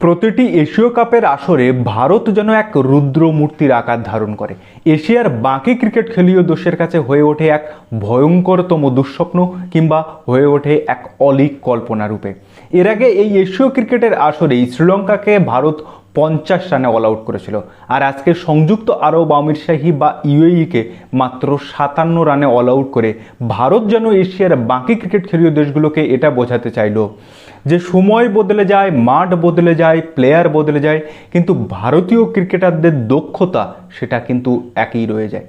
প্রতিটি এশীয় কাপের আসরে ভারত যেন এক রুদ্র মূর্তির আকার ধারণ করে। এশিয়ার বাকি ক্রিকেট খেলীয় দোষের কাছে হয়ে ওঠে এক ভয়ঙ্করতম দুঃস্বপ্ন কিংবা হয়ে ওঠে এক অলিক কল্পনা রূপে এর আগে এই এশীয় ক্রিকেটের আসরেই শ্রীলঙ্কাকে ভারত পঞ্চাশ রানে অল আউট করেছিল। আর আজকে সংযুক্ত আরব আমিরশাহী বা ইউএইকে মাত্র সাতান্ন রানে অল আউট করে ভারত যেন এশিয়ার বাকি ক্রিকেট খেলীয় দেশগুলোকে এটা বোঝাতে চাইলো। যে সময় বদলে যায়, মাঠ বদলে যায় প্লেয়ার বদলে যায়, কিন্তু ভারতীয় ক্রিকেটারদের দক্ষতা সেটা কিন্তু একই রয়ে যায়।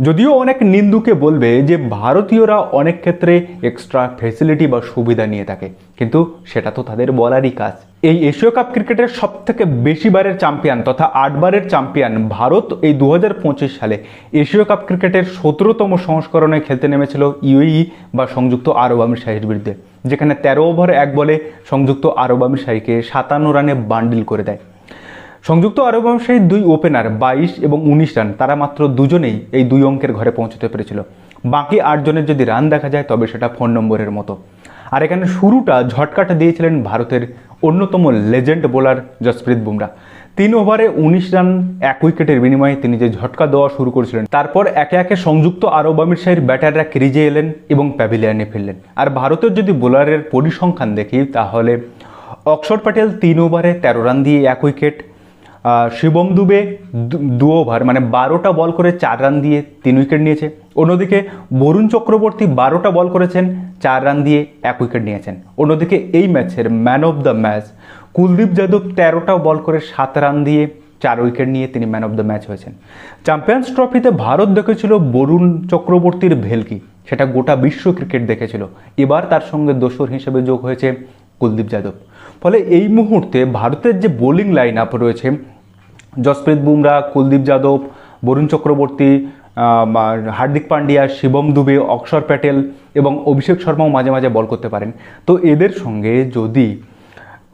যদিও অনেক নিন্দুকে বলবে যে ভারতীয়রা অনেক ক্ষেত্রে এক্সট্রা ফেসিলিটি বা সুবিধা নিয়ে থাকে। কিন্তু সেটা তো তাদের বলারই কাজ। এই এশীয় কাপ ক্রিকেটের সব থেকে বেশিবারের চ্যাম্পিয়ন তথা আটবারের চ্যাম্পিয়ন ভারত এই দু হাজার পঁচিশ সালে এশীয় কাপ ক্রিকেটের সতেরোতম সংস্করণে খেলতে নেমেছিল ইউএই বা সংযুক্ত আরব আমির শাহীর বিরুদ্ধে, যেখানে তেরো ওভার এক বলে সংযুক্ত আরব আমির শাহীকে সাতান্ন রানে বান্ডিল করে দেয়। সংযুক্ত আরব আমিরশাহীর দুই ওপেনার বাইশ এবং উনিশ রান, তারা মাত্র দুজনেই এই দুই অঙ্কের ঘরে পৌঁছতে পেরেছিল। বাকি আটজনের যদি রান দেখা যায়, তবে সেটা ফোন নম্বরের মতো। আর এখানে শুরুটা ঝটকাটা দিয়েছিলেন ভারতের অন্যতম লেজেন্ড বোলার জসপ্রীত বুমরা। তিন ওভারে উনিশ রান, এক উইকেটের বিনিময়ে তিনি যে ঝটকা দেওয়া শুরু করেছিলেন, তারপর একে একে সংযুক্ত আরব আমিরশাহীর ব্যাটাররা ক্রিজে এলেন এবং প্যাভিলিয়নে ফিরলেন। আর ভারতের যদি বোলারের পরিসংখ্যান দেখি, তাহলে অক্ষর প্যাটেল তিন ওভারে তেরো রান দিয়ে এক উইকেট শিবম দুবে দু- ওভার মানে বারোটা বল করে চার রান দিয়ে তিন উইকেট নিয়েছে। অন্যদিকে বরুণ চক্রবর্তী বারোটা বল করেছেন, চার রান দিয়ে এক উইকেট নিয়েছেন। অন্যদিকে এই ম্যাচের man of the match, Kuldeep Yadav তেরোটা বল করে সাত রান দিয়ে চার উইকেট নিয়ে তিনি ম্যান অফ দ্য ম্যাচ হয়েছেন। চ্যাম্পিয়ন্স ট্রফিতে ভারত দেখেছিল বরুণ চক্রবর্তীর ভেলকি, সেটা গোটা বিশ্ব ক্রিকেট দেখেছিল। এবার তার সঙ্গে দোসর হিসেবে যোগ হয়েছে কুলদীপ যাদব। ফলে এই মুহূর্তে ভারতের যে বোলিং লাইন আপ রয়েছে জসপ্রীত বুমরা কুলদীপ যাদব বরুণ চক্রবর্তী হার্দিক পান্ডিয়া শিবম দুবে অক্ষর প্যাটেল এবং অভিষেক শর্মাও মাঝে মাঝে বল করতে পারেন। তো এদের সঙ্গে যদি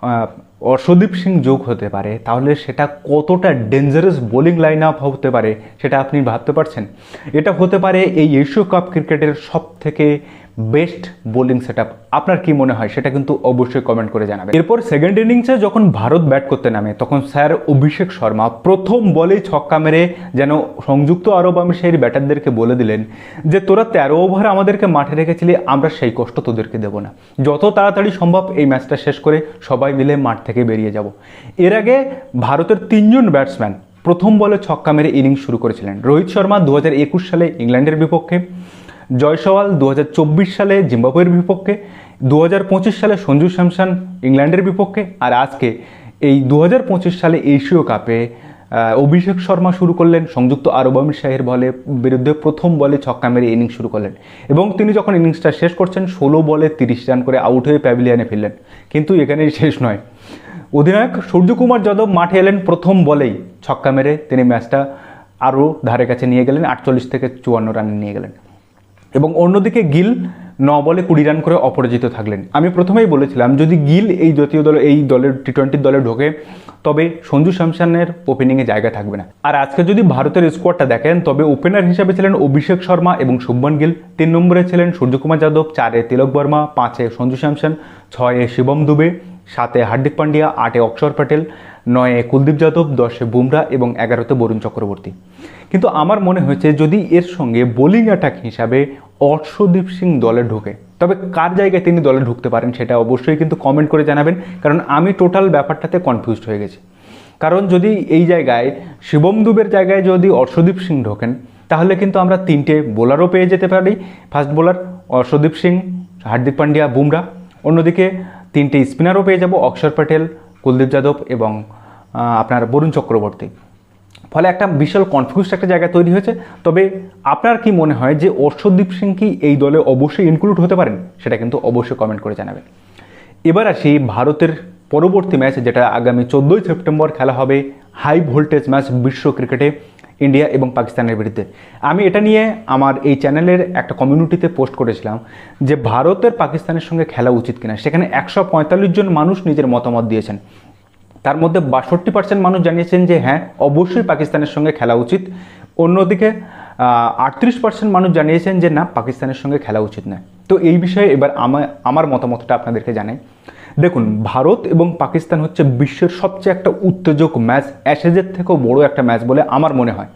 আহ, অর্শদীপ সিং যোগ হতে পারে তাহলে সেটা কতটা ডেঞ্জারাস বোলিং লাইন আপ হতে পারে সেটা আপনি ভাবতে পারছেন? এটা হতে পারে এই এশিয়া কাপ ক্রিকেটের সব থেকে বেস্ট বোলিং সেট আপনার কি মনে হয়? সেটা কিন্তু অবশ্যই কমেন্ট করে জানাবেন। এরপর সেকেন্ড ইনিংসে যখন ভারত ব্যাট করতে নামে, তখন স্যার অভিষেক শর্মা প্রথম বলেই ছক্কা মেরে যেন সংযুক্ত আরব আমিরশাহীর ব্যাটারদেরকে বলে দিলেন যে, তোরা তেরো ওভার আমাদেরকে মাঠে রেখেছিলি, আমরা সেই কষ্ট তোদেরকে দেবো না। যত তাড়াতাড়ি সম্ভব এই ম্যাচটা শেষ করে সবাই মিলে মাঠ থেকে বেরিয়ে যাব। এর আগে ভারতের তিনজন ব্যাটসম্যান প্রথম বলে ছক্কা মেরে ইনিংস শুরু করেছিলেন। রোহিত শর্মা দু হাজার একুশ সালে ইংল্যান্ডের বিপক্ষে জয়সওয়াল দু হাজার চব্বিশ সালে জিম্বাবুয়ের বিপক্ষে দু হাজার পঁচিশ সালে সঞ্জু স্যামসন ইংল্যান্ডের বিপক্ষে, আর আজকে এই দু হাজার পঁচিশ সালে এশীয় কাপে অভিষেক শর্মা শুরু করলেন, সংযুক্ত আরব আমির শাহের বলে, বিরুদ্ধে প্রথম বলে ছক্কা মেরে ইনিংস শুরু করলেন। এবং তিনি যখন ইনিংসটা শেষ করছেন, ষোলো বলে তিরিশ রান করে আউট হয়ে প্যাভিলিয়নে ফিরলেন। কিন্তু এখানেই শেষ নয়। অধিনায়ক সূর্যকুমার যাদব মাঠে এলেন প্রথম বলেই ছক্কা মেরে, তিনি ম্যাচটা আরও ধারে কাছে নিয়ে গেলেন, আটচল্লিশ থেকে চুয়ান্ন রানে নিয়ে গেলেন। এবং অন্যদিকে গিল ন বলে কুড়ি রান করে অপরাজিত থাকলেন। আমি প্রথমেই বলেছিলাম, যদি গিল এই জাতীয় দলে, এই দলের টি টোয়েন্টির দলে ঢোকে, তবে সঞ্জু স্যামসনের ওপেনিংয়ে জায়গা থাকবে না। আর আজকে যদি ভারতের স্কোয়াডটা দেখেন, তবে ওপেনার হিসেবে ছিলেন অভিষেক শর্মা এবং শুভমন গিল। তিন নম্বরে ছিলেন সূর্যকুমার যাদব, চারে তিলক বর্মা, পাঁচে সঞ্জু স্যামসন, ছয়ে শিবম দুবে, সাতে হার্দিক পান্ডিয়া, আটে অক্ষর প্যাটেল। নয়ে কুলদীপ যাদব, দশে বুমরা এবং এগারোতে বরুণ চক্রবর্তী। কিন্তু আমার মনে হয়েছে যদি এর সঙ্গে বোলিং অ্যাটাক হিসাবে অর্শদীপ সিং দলে ঢোকে, তবে কার জায়গায় তিনি দলে ঢুকতে পারেন সেটা অবশ্যই কিন্তু কমেন্ট করে জানাবেন, কারণ আমি টোটাল ব্যাপারটাতে কনফিউজড হয়ে গেছি। কারণ যদি এই জায়গায়, শিবম দুবের জায়গায় যদি অর্শদীপ সিং ঢোকেন, তাহলে কিন্তু আমরা তিনটে বোলারও পেয়ে যেতে পারি। Fast bowler Arshdeep Singh, Hardik Pandya, Bumrah. অন্যদিকে তিনটে স্পিনারও পেয়ে যাব অক্ষর প্যাটেল কুলদীপ যাদব এবং আপনার বরুণ চক্রবর্তী। ফলে একটা বিশাল কনফিউজ একটা জায়গা তৈরি হয়েছে। তবে আপনার কি মনে হয় যে অর্শদীপ সিং কি এই দলে অবশ্যই ইনক্লুড হতে পারেন? সেটা কিন্তু অবশ্যই কমেন্ট করে জানাবেন। এবার আসি ভারতের পরবর্তী ম্যাচ যেটা আগামী চোদ্দোই সেপ্টেম্বর খেলা হবে হাই ভোল্টেজ ম্যাচ বিশ্ব ক্রিকেটে ইন্ডিয়া এবং পাকিস্তানের বিরুদ্ধে। আমি এটা নিয়ে আমার এই চ্যানেলের একটা কমিউনিটিতে পোস্ট করেছিলাম যে ভারতের পাকিস্তানের সঙ্গে খেলা উচিত কিনা। সেখানে একশো পঁয়তাল্লিশ জন মানুষ নিজের মতামত দিয়েছেন। তার মধ্যে বাষট্টি পার্সেন্ট মানুষ জানিয়েছেন যে হ্যাঁ অবশ্যই পাকিস্তানের সঙ্গে খেলা উচিত। অন্যদিকে আটত্রিশ পার্সেন্ট মানুষ জানিয়েছেন যে না, পাকিস্তানের সঙ্গে খেলা উচিত নয়। তো এই বিষয়ে এবার আমার আমার মতামতটা আপনাদেরকে জানাই। দেখুন, ভারত এবং পাকিস্তান হচ্ছে বিশ্বের সবচেয়ে একটা উত্তেজক ম্যাচ, অ্যাশেজের থেকেও বড় একটা ম্যাচ বলে আমার মনে হয়,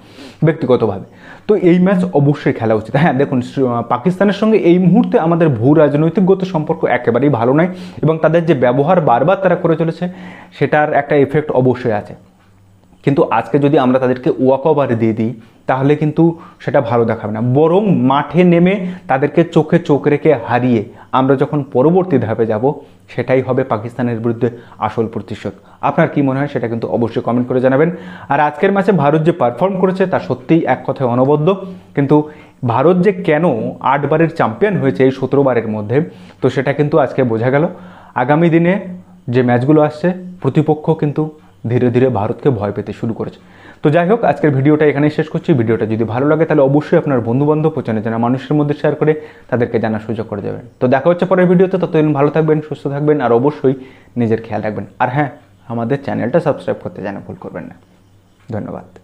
ব্যক্তিগতভাবে। তো এই ম্যাচ অবশ্যই খেলা উচিত। হ্যাঁ দেখুন পাকিস্তানের সঙ্গে এই মুহূর্তে আমাদের ভূ রাজনৈতিকগত সম্পর্ক একেবারেই ভালো নয় এবং তাদের যে ব্যবহার বারবার তারা করে চলেছে, সেটার একটা এফেক্ট অবশ্যই আছে। কিন্তু আজকে যদি আমরা তাদেরকে ওয়াক ওভার দিয়ে দিই, তাহলে কিন্তু সেটা ভালো দেখাবে না। বরং মাঠে নেমে তাদেরকে চোখে চোখ রেখে হারিয়ে আমরা যখন পরবর্তী ধাপে যাব, সেটাই হবে পাকিস্তানের বিরুদ্ধে আসল প্রতিশোধ। আপনার কি মনে হয় সেটা কিন্তু অবশ্যই কমেন্ট করে জানাবেন। আর আজকের ম্যাচে ভারত যে পারফর্ম করেছে, তা সত্যিই এক কথায় অনবদ্য। কিন্তু ভারত যে কেন আটবারের চ্যাম্পিয়ন হয়েছে এই সতেরো বারের মধ্যে, তো সেটা কিন্তু আজকে বোঝা গেল। আগামী দিনে যে ম্যাচগুলো আসছে, প্রতিপক্ষ কিন্তু ধীরে ধীরে ভারতকে ভয় পেতে শুরু করেছে। তো যাই হোক, আজকের ভিডিওটা এখানেই শেষ করছি। ভিডিওটা যদি ভালো লাগে, তাহলে অবশ্যই আপনার বন্ধুবান্ধব চেনা জানা মানুষের মধ্যে শেয়ার করে তাদেরকে জানার সুযোগ করে দেবেন। তো দেখা হচ্ছে পরের ভিডিওতে। ততদিন ভালো থাকবেন, সুস্থ থাকবেন, আর অবশ্যই নিজের খেয়াল রাখবেন। আর হ্যাঁ আমাদের চ্যানেলটা সাবস্ক্রাইব করতে যেন ভুল করবেন না। ধন্যবাদ।